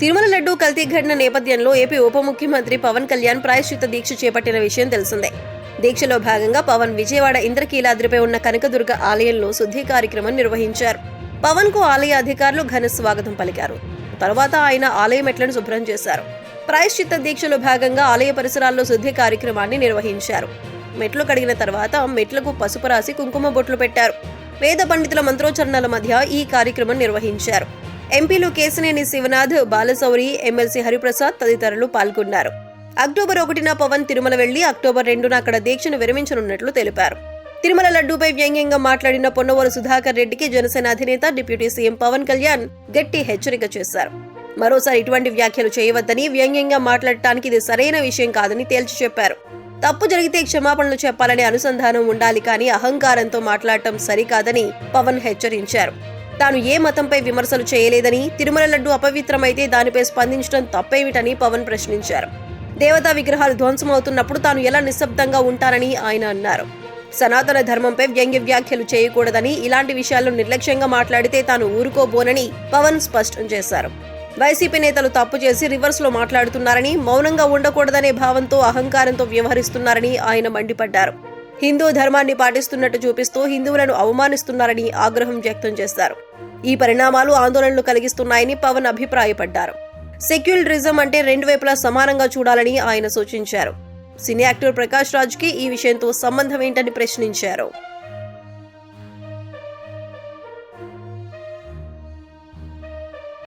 తిరుమల లడ్డూ కల్తీ ఘటన నేపథ్యంలో ఏపీ ఉప ముఖ్యమంత్రి పవన్ కళ్యాణ్ ప్రాయశ్చిత దీక్ష చేపట్టిన విషయం తెలిసిందే. దీక్షలో భాగంగా పవన్ విజయవాడ ఇంద్రకీలాద్రిపై ఉన్న కనకదుర్గ ఆలయంలో శుద్ధి కార్యక్రమం నిర్వహించారు. పవన్కు ఆలయ అధికారులు ఘన స్వాగతం పలికారు. తర్వాత ఆయన ఆలయ మెట్లను శుభ్రం చేశారు. ప్రాయశ్చిత్త దీక్షలో భాగంగా ఆలయ పరిసరాల్లో శుద్ధి కార్యక్రమాన్ని నిర్వహించారు. మెట్లు కడిగిన తర్వాత మెట్లకు పసుపు రాసి కుంకుమ బొట్లు పెట్టారు. వేద పండితుల మంత్రోచ్చరణల మధ్య ఈ కార్యక్రమం నిర్వహించారు. ఎంపీలు కేసినేని శివనాథ్ బాలశౌరి ఎమ్మెల్సీ హరిప్రసాద్ తదితరులు పాల్గొన్నారు. అక్టోబర్ ఒకటిన పవన్ తిరుమల వెళ్ళి అక్టోబర్ రెండున అక్కడ దీక్షను విరమించనున్నట్లు తెలిపారు. తిరుమల లడ్డూపై వ్యంగ్యంగా మాట్లాడిన పొన్నవోలు సుధాకర్ రెడ్డికి జనసేన అధినేత డిప్యూటీ సీఎం పవన్ కళ్యాణ్ గట్టి హెచ్చరిక చేశారు. మరోసారి ఇటువంటి వ్యాఖ్యలు చేయవద్దని వ్యంగ్యంగా మాట్లాడటానికి ఇది సరైన విషయం కాదని తేల్చి చెప్పారు. తప్పు జరిగితే క్షమాపణలు చెప్పాలనే అనుసంధానం ఉండాలి కానీ అహంకారంతో మాట్లాడటం సరికాదని పవన్ హెచ్చరించారు. తాను ఏ మతంపై విమర్శలు చేయలేదని తిరుమల లడ్డు అపవిత్రమైతే దానిపై స్పందించడం తప్పేమిటని పవన్ ప్రశ్నించారు. దేవతా విగ్రహాలు ధ్వంసమవుతున్నప్పుడు తాను ఎలా నిశ్శబ్దంగా ఉంటానని ఆయన అన్నారు. సనాతన ధర్మంపై వ్యంగ్య వ్యాఖ్యలు చేయకూడదని ఇలాంటి విషయాల్లో నిర్లక్ష్యంగా మాట్లాడితే తాను ఊరుకోబోనని పవన్ స్పష్టం చేశారు. వైసీపీ నేతలు తప్పు చేసి రివర్స్లో మాట్లాడుతున్నారని మౌనంగా ఉండకూడదనే భావంతో అహంకారంతో వ్యవహరిస్తున్నారని ఆయన మండిపడ్డారు. హిందూ ధర్మాన్ని పాటిస్తున్నట్టు చూపిస్తూ హిందువులను అవమానిస్తున్నారని ఆగ్రహం వ్యక్తం చేశారు. ఈ పరిణామాలు ఆందోళనలు కలిగిస్తున్నాయని పవన్ అభిప్రాయపడ్డారు. సెక్యులరిజం అంటే రెండు వైపులా సమానంగా చూడాలని ఆయన సూచించారు. సినీ యాక్టర్ ప్రకాష్ రాజ్కి ఈ విషయంతో సంబంధం ఏంటని ప్రశ్నించారు.